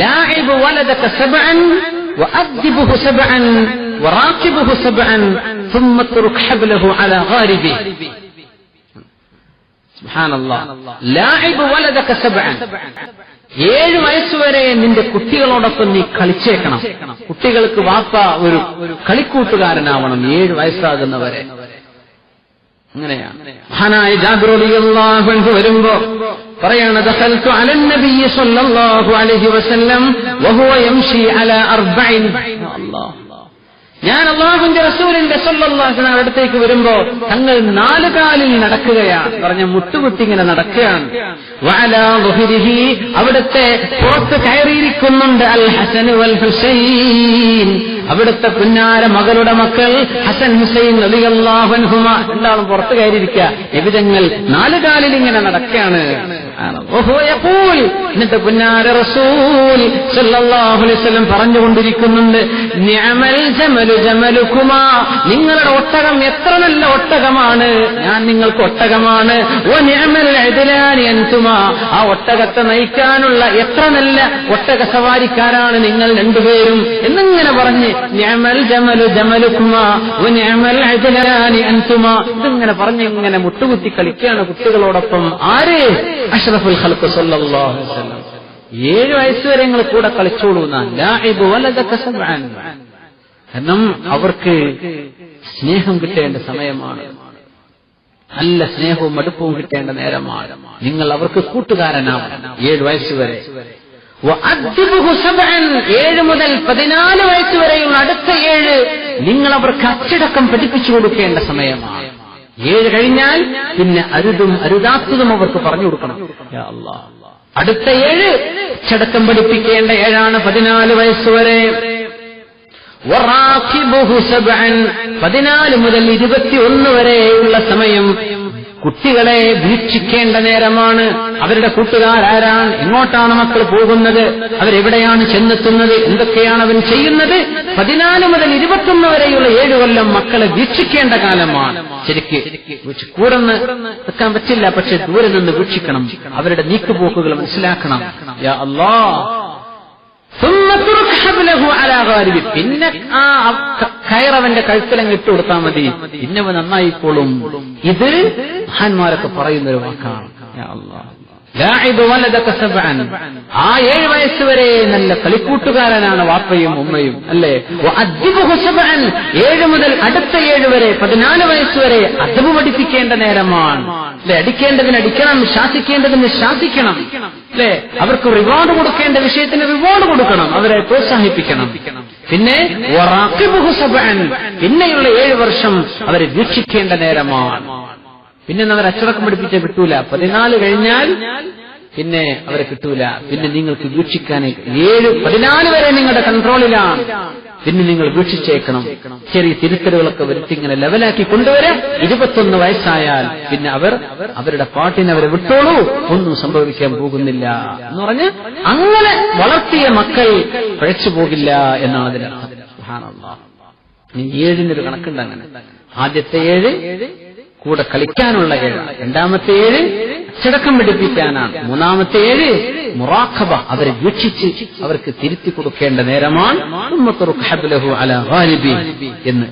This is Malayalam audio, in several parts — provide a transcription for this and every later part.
ലാഇബ് വലദക സബ്അൻ വഅദ്ദിബുഹു സബ്അൻ വറാഖിബുഹു സബ്അൻ ثم اترك حبله على غاربه സുബ്ഹാനല്ലാഹ് ലാഇബ് വലദക സബ്അൻ ഏഴ് വയസ്സുവരെ നിന്റെ കുട്ടികളോടൊപ്പം നീ കളിച്ചേക്കണം കുട്ടികൾക്ക് വാപ്പ ഒരു കളിക്കൂട്ടുകാരനാവണം ഏഴ് വയസ്സാകുന്നവരെ അങ്ങനെയാണ് മഹാനായ ജാഗ്രത വരുമ്പോ പറയാണ് ഞാൻ അള്ളാഹുന്റെ റസൂലിന്റെ അടുത്തേക്ക് വരുമ്പോ തങ്ങൾ നാല് കാലിൽ നടക്കുകയാണ്. പറഞ്ഞ മുട്ടുകുത്തി ഇങ്ങനെ നടക്കുകയാണ്. അവിടുത്തെ പുറത്ത് കയറിയിരിക്കുന്നുണ്ട് അൽ ഹസൻ വൽ ഹുസൈൻ. അവിടുത്തെ പുന്നാര മകളുടെ മക്കൾ ഹസൻ ഹുസൈൻ റളിയല്ലാഹു അൻഹുമ. രണ്ടാളും പുറത്ത് കയറിയിരിക്കുക. എവിധങ്ങൾ? നാല് കാലിൽ ഇങ്ങനെ നടക്കുകയാണ്. റസൂൽ പറഞ്ഞുകൊണ്ടിരിക്കുന്നുണ്ട് ജമലു നിങ്ങളുടെ ഒട്ടകം എത്ര നല്ല ഒട്ടകമാണ്? ഞാൻ നിങ്ങൾക്ക് ഒട്ടകമാണ്. ഓ നിഅമൽ എതിരാനി അൻതുമാ. ആ ഒട്ടകത്തെ നയിക്കാനുള്ള എത്ര നല്ല ഒട്ടക സവാരിക്കാരാണ് നിങ്ങൾ രണ്ടുപേരും? എന്നിങ്ങനെ പറഞ്ഞ് നിഅമൽ ജമലു ജമലുക്കുമാ ഓ നിഅമൽ എതിരാനി അൻതുമാ. ഇതിങ്ങനെ പറഞ്ഞ് ഇങ്ങനെ മുട്ടുകുത്തി കളിക്കുകയാണ് കുട്ടികളോടൊപ്പം. ആര്? അഷ്റഫുൽ ഖൽഖ് സല്ലല്ലാഹു അലൈഹി വസല്ലം. ഏഴ് വയസ്സ് വരെ നിങ്ങൾ കൂടെ കളിച്ചോളൂ കാരണം അവർക്ക് സ്നേഹം കിട്ടേണ്ട സമയമാണ്. നല്ല സ്നേഹവും അടുപ്പവും കിട്ടേണ്ട നേരമാണ്. നിങ്ങൾ അവർക്ക് കൂട്ടുകാരനാവണം ഏഴ് വയസ്സ് വരെ. ഏഴ് മുതൽ പതിനാല് വയസ്സ് വരെയുള്ള അടുത്ത ഏഴ് നിങ്ങൾ അവർക്ക് അച്ചടക്കം പഠിപ്പിച്ചു കൊടുക്കേണ്ട സമയമാണ്. ഏഴ് കഴിഞ്ഞാൽ പിന്നെ അരുതും അരുതാത്തതും അവർക്ക് പറഞ്ഞു കൊടുക്കണം. അടുത്ത ഏഴ് ചടക്കം പഠിപ്പിക്കേണ്ട ഏഴാണ് പതിനാല് വയസ്സുവരെ പതിനാല് മുതൽ ഇരുപത്തിയൊന്ന് വരെയുള്ള സമയം കുട്ടികളെ വീക്ഷിക്കേണ്ട നേരമാണ്. അവരുടെ കൂട്ടുകാരാരാണ് എങ്ങോട്ടാണ് മക്കൾ പോകുന്നത്? അവരെവിടെയാണ് ചെന്നെത്തുന്നത്? എന്തൊക്കെയാണ് അവൻ ചെയ്യുന്നത്? പതിനാല് മുതൽ ഇരുപത്തൊന്ന് വരെയുള്ള ഏഴു കൊല്ലം മക്കളെ വീക്ഷിക്കേണ്ട കാലമാണ്. ശരിക്ക് കൂടെന്ന് നിൽക്കാൻ പറ്റില്ല പക്ഷെ ദൂരെ നിന്ന് വീക്ഷിക്കണം. അവരുടെ നീക്കുപോക്കുകൾ മനസ്സിലാക്കണം. പിന്നെ ആ കയറവന്റെ കഴുത്തിലങ്ങ് ഇട്ട് കൊടുത്താൽ മതി. ഇന്നവ നന്നായിക്കോളും. ഇത് മഹാന്മാരൊക്കെ പറയുന്ന ഒരു വാക്കാണ്. ആ ഏഴ് വയസ്സുവരെ നല്ല കളിക്കൂട്ടുകാരനാണ് വാപ്പയും ഉമ്മയും അല്ലേ. ഏഴ് മുതൽ അടുത്ത ഏഴ് വരെ പതിനാല് വയസ്സുവരെ വരെ അദബ് പഠിപ്പിക്കേണ്ട നേരമാണ്. അല്ലെ? അടിക്കേണ്ടതിന് അടിക്കണം ശാസിക്കേണ്ടതിന് ശാസിക്കണം. അല്ലെ? അവർക്ക് റിവാർഡ് കൊടുക്കേണ്ട വിഷയത്തിന് റിവാർഡ് കൊടുക്കണം. അവരെ പ്രോത്സാഹിപ്പിക്കണം. പിന്നെ. പിന്നെയുള്ള ഏഴ് വർഷം അവരെ വീക്ഷിക്കേണ്ട നേരമാണ്. പിന്നെ അവർ അച്ചടക്കം പഠിപ്പിച്ച കിട്ടൂല. പതിനാല് കഴിഞ്ഞാൽ പിന്നെ അവരെ കിട്ടൂല. പിന്നെ നിങ്ങൾക്ക് വീക്ഷിക്കാൻ ഏഴ് പതിനാല് വരെ നിങ്ങളുടെ കൺട്രോളിലാണ് പിന്നെ നിങ്ങൾ വീക്ഷിച്ചേക്കണം. ചെറിയ തിരുത്തലുകളൊക്കെ വരുത്തി ഇങ്ങനെ ലെവലാക്കി കൊണ്ടുവരാം ഇരുപത്തൊന്ന് വയസ്സായാൽ പിന്നെ അവർ അവരുടെ പാട്ടിനെ അവരെ വിട്ടോളൂ. ഒന്നും സംഭവിക്കാൻ പോകുന്നില്ല എന്ന് പറഞ്ഞ് അങ്ങനെ വളർത്തിയ മക്കൾ പഴച്ചു പോകില്ല എന്നാണ് അതിനർത്ഥം ഏഴിനൊരു കണക്കുണ്ട് അങ്ങനെ. ആദ്യത്തെ ഏഴ് കൂടെ കളിക്കാനുള്ള ഏഴ് രണ്ടാമത്തെ ഏഴ് അച്ചടക്കം പിടിപ്പിക്കാനാണ് മൂന്നാമത്തെ ഏഴ് മുറാഖബ അവരെ വീക്ഷിച്ച് അവർക്ക് തിരുത്തി കൊടുക്കേണ്ട നേരമാണ്. എന്ന്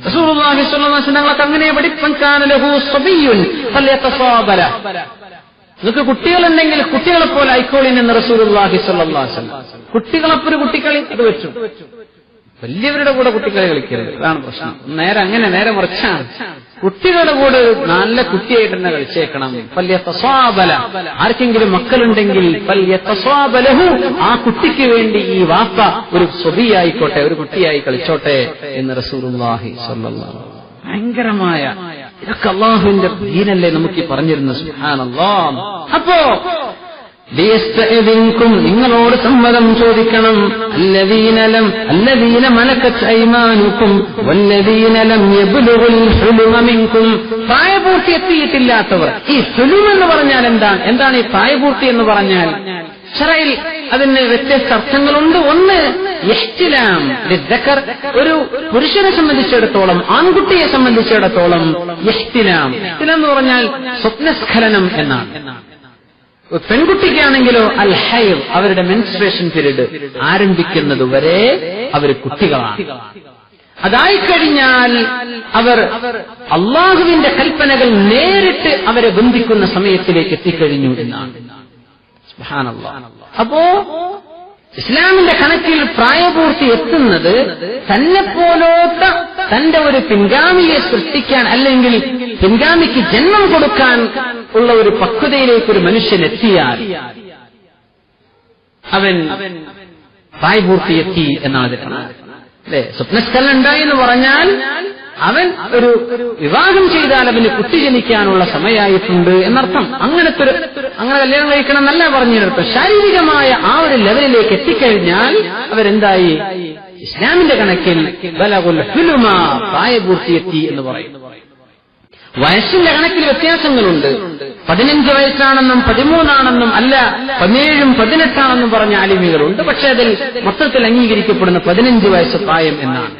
അങ്ങനെ നിങ്ങൾക്ക് കുട്ടികളുണ്ടെങ്കിൽ കുട്ടികളെ പോലെ ഐക്കോളിൻ എന്ന് അലൈഹി വസല്ലം കുട്ടികളെപ്പൊരു കുട്ടിക്കളി അത് വെച്ചു. വലിയവരുടെ കൂടെ കുട്ടികളെ കളിക്കരുത്. അതാണ് പ്രശ്നം. നേരെ അങ്ങനെ നേരെ മറിച്ചാണ്. കുട്ടികളുടെ കൂടെ നല്ല കുട്ടിയായിട്ട് തന്നെ കളിച്ചേക്കണം. പല്യത്തസ്വാബല ആർക്കെങ്കിലും മക്കളുണ്ടെങ്കിൽ പല്യത്തസ്വാബലഹു ആ കുട്ടിക്ക് വേണ്ടി ഈ വാപ്പ ഒരു സ്വബിയായിക്കോട്ടെ ഒരു കുട്ടിയായി കളിച്ചോട്ടെ എന്ന് റസൂറുല്ലാഹി സ്വല്ലല്ലാഹു ഭയങ്കരമായ. ഇതൊക്കെ അള്ളാഹുവിന്റെ ദീനല്ലേ നമുക്ക് പറഞ്ഞിരുന്നു സുഹാനല്ലോ അപ്പോ നിങ്ങളോട് സമ്മതം ചോദിക്കണം. അല്ലവീനലം അല്ലവീന മലക്കത്ത് വല്ലവീനലം മിൻകും. പ്രായപൂർത്തി എത്തിയിട്ടില്ലാത്തവർ. ഈ ഹുലും എന്ന് പറഞ്ഞാൽ എന്താണ്? എന്താണ് ഈ പ്രായപൂർത്തി എന്ന് പറഞ്ഞാൽ? ഷറയിൽ അതിന് വ്യത്യസ്ത അർത്ഥങ്ങളുണ്ട്. ഒന്ന് യഷ്ടിലാം ഒരു പുരുഷനെ സംബന്ധിച്ചിടത്തോളം ആൺകുട്ടിയെ സംബന്ധിച്ചിടത്തോളം യഷ്ടിലാം എന്ന് പറഞ്ഞാൽ സ്വപ്നസ്ഖലനം എന്നാണ്. പെൺകുട്ടിക്കാണെങ്കിലോ അൽ ഹൈർ അവരുടെ മെൻസ്ട്രേഷൻ പീരീഡ് ആരംഭിക്കുന്നത് വരെ അവർ കുട്ടികളാണ് അതായി കഴിഞ്ഞാൽ അവർ അള്ളാഹുവിന്റെ കൽപ്പനകൾ നേരിട്ട് അവരെ ബന്ധിക്കുന്ന സമയത്തിലേക്ക് എത്തിക്കഴിഞ്ഞു എന്നാണ്. അപ്പോ ഇസ്ലാമിന്റെ കണക്കിൽ പ്രായപൂർത്തി എത്തുന്നത് തന്നെ പോലോത്ത തന്റെ ഒരു പിൻഗാമിയെ സൃഷ്ടിക്കാൻ അല്ലെങ്കിൽ പിൻഗാമിക്ക് ജന്മം കൊടുക്കാൻ ഉള്ള ഒരു പക്വതയിലേക്ക് ഒരു മനുഷ്യൻ എത്തിയാൽ അവൻ പ്രായപൂർത്തിയെത്തി എന്നാണ് അല്ലെ? സ്വപ്നസ്കലം ഉണ്ടായി എന്ന് പറഞ്ഞാൽ അവൻ ഒരു വിവാഹം ചെയ്താൽ അവന് കുട്ടി ജനിക്കാനുള്ള സമയമായിട്ടുണ്ട് എന്നർത്ഥം. അങ്ങനത്തെ ഒരു അങ്ങനെ കല്യാണം കഴിക്കണം എന്നല്ല പറഞ്ഞിരുന്നു ശാരീരികമായ ആ ഒരു ലെവലിലേക്ക് എത്തിക്കഴിഞ്ഞാൽ അവരെന്തായി? ഇസ്ലാമിന്റെ കണക്കിൽ ബലകുൽ പ്രായപൂർത്തിയെത്തി എന്ന് പറയും. വയസ്സിന്റെ കണക്കിൽ വ്യത്യാസങ്ങളുണ്ട്. പതിനഞ്ച് വയസ്സാണെന്നും പതിമൂന്നാണെന്നും അല്ല പതിനേഴും പതിനെട്ടാണെന്നും പറഞ്ഞ ആലിമികളുണ്ട്. പക്ഷേ അതിൽ മൊത്തത്തിൽ അംഗീകരിക്കപ്പെടുന്ന പതിനഞ്ച് വയസ്സ് പ്രായം എന്നാണ്.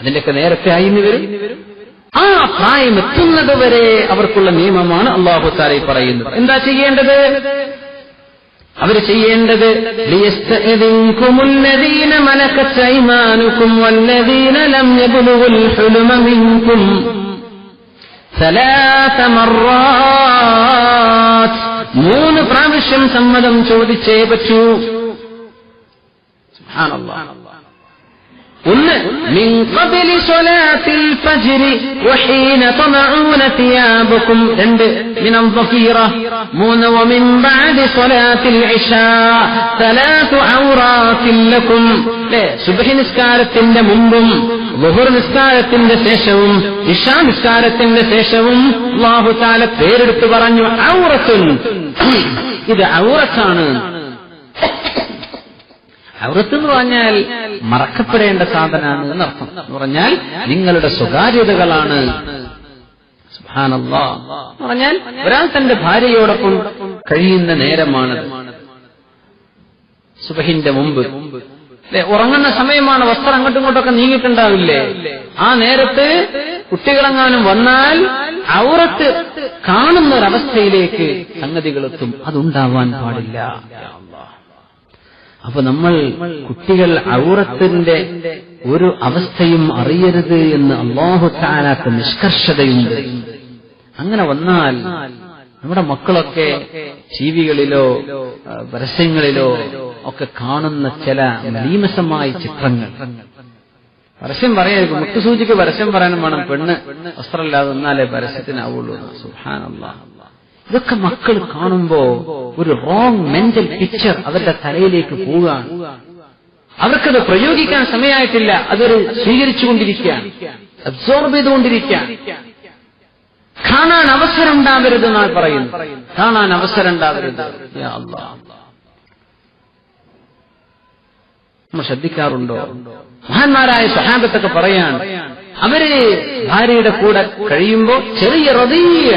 അതിന്റെയൊക്കെ നേരത്തെ ആയിന്ന് വരും ആ പ്രായം എത്തുന്നത് വരെ അവർക്കുള്ള നിയമമാണ് അള്ളാഹു താരെ പറയുന്നത്. എന്താ ചെയ്യേണ്ടത്? അവർ ചെയ്യേണ്ടത് മലക്കച്ചൈമാനുക്കും ثلاث مرات മൂന്ന് പ്രാവശ്യം സമ്മതം ചോദിച്ചേ പറ്റൂ സുബ്ഹാനല്ലാഹ്. ഒന്ന് മിൻ ഖബലി സ്വലാത്തിൽ ഫജ്രി വഹീന തമഊന തിയാബുക്കും രണ്ട് മിനൽ ظفيرة മൂന്ന് വമിൻ ബഅദി സ്വലാത്തിൽ ഇശാ തലാത്തു ഔറാത്തിൽ ലക്കും ല്ലേ സുബ്ഹി നിസ്കാരത്തിന്റെ മുമ്പും ളുഹുർ നിസ്കാരത്തിന്റെ ശേഷവും ഇഷാ നിസ്കാരത്തിന്റെ ശേഷവും തആല പേരെടുത്ത് പറഞ്ഞു ഔറത്തുൻ. ഇത് ഔറത്താണ്. ഔറത്ത് എന്ന് പറഞ്ഞാൽ മറക്കപ്പെടേണ്ട സാധനമാണ് എന്നർത്ഥം. എന്ന് പറഞ്ഞാൽ നിങ്ങളുടെ സ്വകാര്യതകളാണ്. പറഞ്ഞാൽ ഒരാൾ തന്റെ ഭാര്യയോടൊപ്പം കഴിയുന്ന നേരമാണ്. സുബഹിന്റെ മുമ്പ് അല്ലെ ഉറങ്ങുന്ന സമയമാണ് വസ്ത്രം അങ്ങോട്ടും ഇങ്ങോട്ടൊക്കെ നീങ്ങിയിട്ടുണ്ടാവില്ലേ? ആ നേരത്ത് കുട്ടികളെങ്ങാനും വന്നാൽ ഔറത്ത് കാണുന്ന ഒരവസ്ഥയിലേക്ക് സംഗതികളെത്തും. അതുണ്ടാവാൻ പാടില്ല. അപ്പൊ നമ്മൾ കുട്ടികൾ ഔറത്തിന്റെ ഒരു അവസ്ഥയും അറിയരുത് എന്ന് അള്ളാഹു താലാക്ക് നിഷ്കർഷതയുണ്ട്. അങ്ങനെ വന്നാൽ നമ്മുടെ മക്കളൊക്കെ ടി വികളിലോ പരസ്യങ്ങളിലോ ഒക്കെ കാണുന്ന ചില നീമസമായ ചിത്രങ്ങൾ. പരസ്യം പറയായിരിക്കും മുട്ടുസൂചിക്ക് പരസ്യം പറയാനും വേണം. പെണ്ണ് വസ്ത്രമില്ലാതെ നിന്നാലേ പരസ്യത്തിനാവുള്ളൂ സുഹാനല്ലാ ഇതൊക്കെ മക്കൾ കാണുമ്പോ ഒരു റോങ് മെന്റൽ പിക്ചർ അവരുടെ തലയിലേക്ക് പോവുകയാണ്. അവർക്കത് പ്രയോഗിക്കാൻ സമയമായിട്ടില്ല. അതൊരു സ്വീകരിച്ചുകൊണ്ടിരിക്കുകയാണ്. അബ്സോർബ് ചെയ്തുകൊണ്ടിരിക്കുകയാണ്. കാണാൻ അവസരം ഉണ്ടാവരുത് എന്നാണ് പറയുന്നു കാണാൻ അവസരം ഉണ്ടാവരുത്. യാ നമ്മൾ ശ്രദ്ധിക്കാറുണ്ടോ? മഹാന്മാരായ സഹാബത്തൊക്കെ പറയാൻ അവർ ഭാര്യയുടെ കൂടെ കഴിയുമ്പോ ചെറിയ റതീയ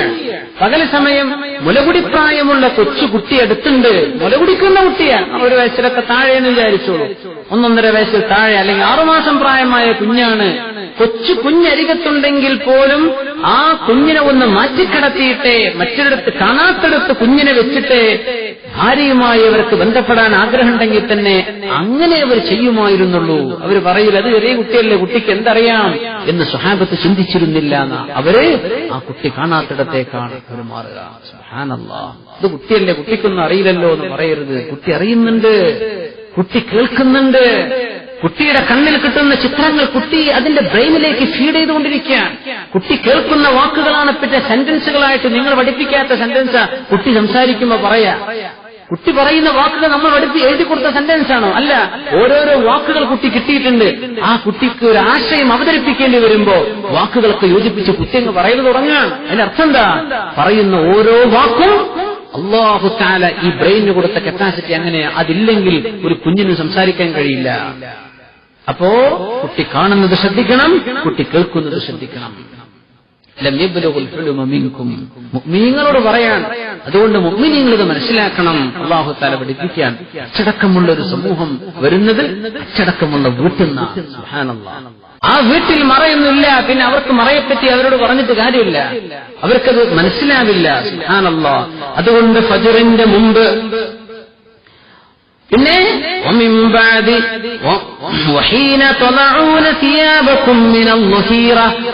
പകൽ സമയം മുലകുടിപ്രായമുള്ള കൊച്ചു കുട്ടി അടുത്തുണ്ട്. മുലകുടിക്കുന്ന കുട്ടിയാണ്. ഒരു വയസ്സിലൊക്കെ താഴെയെന്ന് വിചാരിച്ചോളൂ. ഒന്നൊന്നര വയസ്സിൽ താഴെ അല്ലെങ്കിൽ ആറുമാസം പ്രായമായ കുഞ്ഞാണ്. കൊച്ചു കുഞ്ഞരികത്തുണ്ടെങ്കിൽ പോലും ആ കുഞ്ഞിനെ ഒന്ന് മാറ്റിക്കടത്തിയിട്ടേ മറ്റൊരിടത്ത് കാണാത്തടത്ത് കുഞ്ഞിനെ വെച്ചിട്ട് ഭാര്യയുമായി അവർക്ക് ബന്ധപ്പെടാൻ ആഗ്രഹമുണ്ടെങ്കിൽ തന്നെ അങ്ങനെ അവർ ചെയ്യുമായിരുന്നുള്ളൂ. അവർ പറയില്ല അത് ചെറിയ കുട്ടിയല്ലേ കുട്ടിക്ക് എന്തറിയാം? എന്ന് സ്വഹാബത്ത് ചിന്തിച്ചിരുന്നില്ല അവർ ആ കുട്ടി കാണാത്തിടത്തേക്കാണ് അവർ മാറുക. ഇത് കുട്ടിയല്ലേ കുട്ടിക്കൊന്നും അറിയില്ലല്ലോ എന്ന് പറയരുത്. കുട്ടി അറിയുന്നുണ്ട് കുട്ടി കേൾക്കുന്നുണ്ട്. കുട്ടിയുടെ കണ്ണിൽ കിട്ടുന്ന ചിത്രങ്ങൾ കുട്ടി അതിന്റെ ബ്രെയിനിലേക്ക് ഫീഡ് ചെയ്തുകൊണ്ടിരിക്കുകയാണ്. കുട്ടി കേൾക്കുന്ന വാക്കുകളാണ് പിന്നെ സെന്റൻസുകളായിട്ട് നിങ്ങൾ പഠിപ്പിക്കാത്ത സെന്റൻസ്. കുട്ടി സംസാരിക്കുമ്പോ പറയാ കുട്ടി പറയുന്ന വാക്കുകൾ നമ്മൾ എടുത്ത് എഴുതി കൊടുത്ത സെന്റൻസ് ആണോ? അല്ല. ഓരോരോ വാക്കുകൾ കുട്ടി കിട്ടിയിട്ടുണ്ട്. ആ കുട്ടിക്ക് ഒരു ആശയം അവതരിപ്പിക്കേണ്ടി വരുമ്പോ വാക്കുകളൊക്കെ യോജിപ്പിച്ച് കുട്ടി അങ്ങ് പറയുന്നത് തുടങ്ങുകയാണ്. അർത്ഥം എന്താ? പറയുന്ന ഓരോ വാക്കും അള്ളാഹു താല ഈ ബ്രെയിന് കൊടുത്ത കപ്പാസിറ്റി അങ്ങനെ അതില്ലെങ്കിൽ ഒരു കുഞ്ഞിന് സംസാരിക്കാൻ കഴിയില്ല. അപ്പോ കുട്ടി കാണുന്നത് ശ്രദ്ധിക്കണം കുട്ടി കേൾക്കുന്നത് ശ്രദ്ധിക്കണം. മിൻകും. പറയാൻ. അതുകൊണ്ട് മുഅ്മിനീങ്ങൾ ഇത് മനസ്സിലാക്കണം. അള്ളാഹു താല പഠിപ്പിക്കാൻ അച്ചടക്കമുള്ള ഒരു സമൂഹം വരുന്നത് അച്ചടക്കമുള്ള വീട്ടിൽ ആ വീട്ടിൽ മറയൊന്നുമില്ല പിന്നെ അവർക്ക് മറയെപ്പറ്റി അവരോട് പറഞ്ഞിട്ട് കാര്യമില്ല. അവർക്കത് മനസ്സിലാവില്ല. അതുകൊണ്ട് ഫജറിന്റെ മുമ്പ് പിന്നെ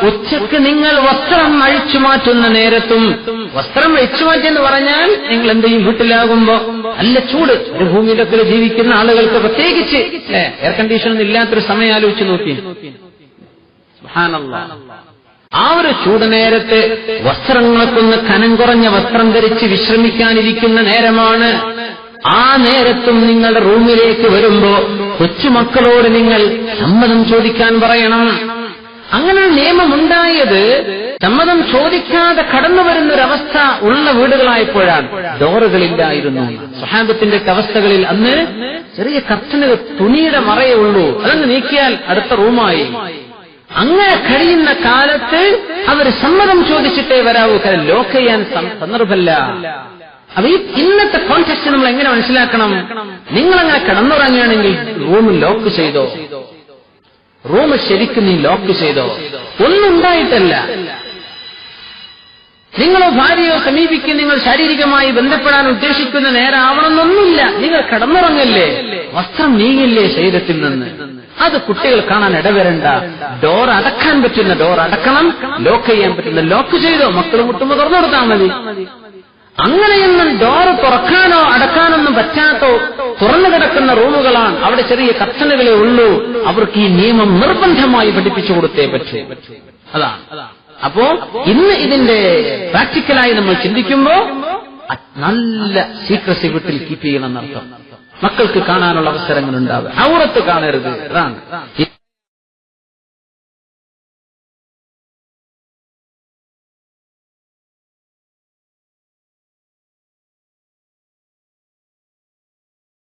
ഉച്ചയ്ക്ക് നിങ്ങൾ വസ്ത്രം അഴിച്ചു മാറ്റുന്ന നേരത്തും വസ്ത്രം അഴിച്ചു മാറ്റിയെന്ന് പറഞ്ഞാൽ നിങ്ങൾ എന്തെങ്കിലും വീട്ടിലാകുമ്പോ നല്ല ചൂട്. ഒരു ഭൂമിയിലൊക്കെ ജീവിക്കുന്ന ആളുകൾക്ക് പ്രത്യേകിച്ച് എയർ കണ്ടീഷൻ ഇല്ലാത്തൊരു സമയം ആലോചിച്ച് നോക്കി. ആ ഒരു ചൂട് നേരത്തെ വസ്ത്രങ്ങൾക്കൊന്ന് കനം കുറഞ്ഞ വസ്ത്രം ധരിച്ച് വിശ്രമിക്കാനിരിക്കുന്ന നേരമാണ് ആ നേരത്തും നിങ്ങളുടെ റൂമിലേക്ക് വരുമ്പോ കൊച്ചുമക്കളോട് നിങ്ങൾ സമ്മതം ചോദിക്കാൻ പറയണം. അങ്ങനെ നിയമമുണ്ടായത് സമ്മതം ചോദിക്കാതെ കടന്നു വരുന്ന ഒരവസ്ഥ ഉള്ള വീടുകളായപ്പോഴാണ്. ഡോറുകളില്ലായിരുന്നു. സ്വഹാബത്തിന്റെ അവസ്ഥകളിൽ അന്ന് ചെറിയ കർട്ടനുകൾ തുണിയുടെ മറയേ ഉള്ളൂ. അതങ്ങ് നീക്കിയാൽ അടുത്ത റൂമായി. അങ്ങനെ കഴിയുന്ന കാലത്ത് അവർ സമ്മതം ചോദിച്ചിട്ടേ വരാവൂ. കാരണം ലോക്ക് ചെയ്യാൻ സന്ദർഭമല്ല. അപ്പൊ ഈ ഇന്നത്തെ കോൺടാക്ട് നമ്മൾ എങ്ങനെ മനസ്സിലാക്കണം? നിങ്ങൾ അങ്ങനെ കിടന്നുറങ്ങുകയാണെങ്കിൽ റൂം ലോക്ക് ചെയ്തോ? റൂം ശരിക്കും നീ ലോക്ക് ചെയ്തോ? ഒന്നും ഉണ്ടായിട്ടല്ല. നിങ്ങളോ ഭാര്യയോ സമീപിക്കും നിങ്ങൾ ശാരീരികമായി ബന്ധപ്പെടാൻ ഉദ്ദേശിക്കുന്ന നേരാവണമെന്നൊന്നുമില്ല. നിങ്ങൾ കിടന്നുറങ്ങല്ലേ? വസ്ത്രം നീങ്ങില്ലേ ശരീരത്തിൽ നിന്ന്? അത് കുട്ടികൾ കാണാൻ ഇടവരണ്ട. ഡോർ അടക്കാൻ പറ്റുന്ന ഡോർ അടക്കണം. ലോക്ക് ചെയ്യാൻ പറ്റുന്ന ലോക്ക് ചെയ്തോ? മക്കൾ മുട്ടുമ്പോ തുറന്നു കൊടുത്താൽ മതി. അങ്ങനെയൊന്നും ഡോർ തുറക്കാനോ അടക്കാനൊന്നും പറ്റാത്തോ തുറന്നു കിടക്കുന്ന റൂമുകളാണ് അവിടെ ചെറിയ കർട്ടനുകളെ ഉള്ളൂ. അവർക്ക് ഈ നിയമം നിർബന്ധമായി പഠിപ്പിച്ചു കൊടുത്തേ പക്ഷേ അതാണ് അപ്പോ ഇന്ന് ഇതിന്റെ പ്രാക്ടിക്കലായി നമ്മൾ ചിന്തിക്കുമ്പോ നല്ല സീക്രസി വീട്ടിൽ കീപ്പ് ചെയ്യണം എന്നർത്ഥം. മക്കൾക്ക് കാണാനുള്ള അവസരങ്ങൾ ഉണ്ടാവുക ഔറത്ത് കാണരുത്. അതാണ്